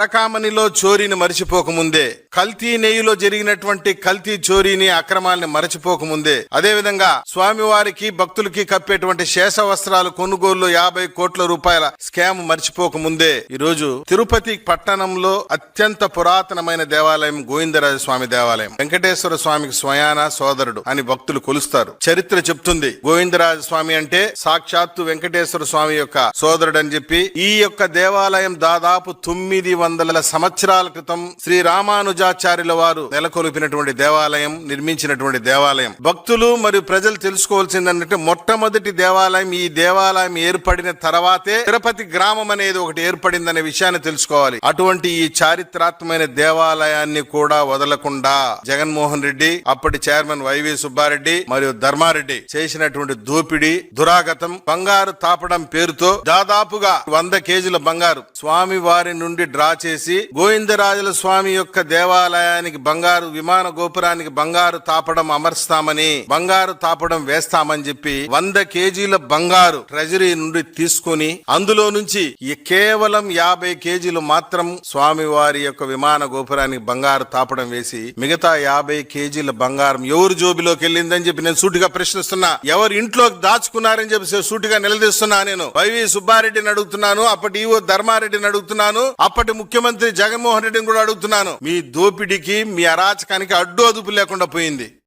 అరకామణిలో చోరీని మరిచిపోకముందే కల్తీ నెయ్యిలో జరిగినటువంటి కల్తీ చోరీని అక్రమాల్ని మరచిపోకముందే. అదేవిధంగా స్వామివారికి భక్తులకి కప్పేటువంటి శేష వస్త్రాలు కొనుగోలు యాభై కోట్ల రూపాయల స్కామ్ మర్చిపోకముందే. ఈ రోజు తిరుపతి పట్టణంలో అత్యంత పురాతనమైన దేవాలయం గోవిందరాజ స్వామి దేవాలయం. వెంకటేశ్వర స్వామికి స్వయాన సోదరుడు అని భక్తులు కొలుస్తారు. చరిత్ర చెప్తుంది గోవిందరాజ స్వామి అంటే సాక్షాత్తు వెంకటేశ్వర స్వామి యొక్క సోదరుడు అని చెప్పి ఈ యొక్క దేవాలయం దాదాపు తొమ్మిది వందల సంవత్సరాల క్రితం శ్రీ రామానుజాచార్యుల వారు నెలకొల్పినటువంటి దేవాలయం నిర్మించినటువంటి దేవాలయం. భక్తులు మరియు ప్రజలు తెలుసుకోవాల్సిందంటే మొట్టమొదటి దేవాలయం ఈ దేవాలయం ఏర్పడిన తర్వాతే తిరుపతి గ్రామం అనేది ఒకటి ఏర్పడిందనే విషయాన్ని తెలుసుకోవాలి. అటువంటి ఈ చారిత్రాత్మకమైన దేవాలయాన్ని కూడా వదలకుండా జగన్మోహన్ రెడ్డి అప్పటి చైర్మన్ వైవి సుబ్బారెడ్డి మరియు ధర్మారెడ్డి చేసినటువంటి దోపిడి దురాగతం బంగారు తాపడం పేరుతో దాదాపుగా వంద కేజీల బంగారు స్వామి వారి నుండి డ్రా కాచేసి గోవిందరాజుల స్వామి యొక్క దేవాలయానికి బంగారు విమాన గోపురానికి బంగారు తాపడం అమర్స్తామని బంగారు తాపడం వేస్తామని చెప్పి వంద కేజీల బంగారు ట్రెజరీ నుండి తీసుకొని అందులో నుంచి కేవలం యాభై కేజీలు మాత్రం స్వామి వారి యొక్క విమాన గోపురానికి బంగారు తాపడం వేసి మిగతా యాభై కేజీల బంగారం ఎవరు జోబిలోకి వెళ్ళిందని చెప్పి నేను సూటిగా ప్రశ్నిస్తున్నా. ఎవరు ఇంట్లో దాచుకున్నారని చెప్పి సూటిగా నిలదీస్తున్నా నేను. వైవి సుబ్బారెడ్డిని అడుగుతున్నాను అప్పటి ఈవో ధర్మారెడ్డిని అడుగుతున్నాను అప్పటి ముఖ్యమంత్రి జగన్మోహన్ రెడ్డిని కూడా అడుగుతున్నాను. మీ దోపిడీకి మీ అరాచకానికి అడ్డు అదుపు లేకుండా పోయింది.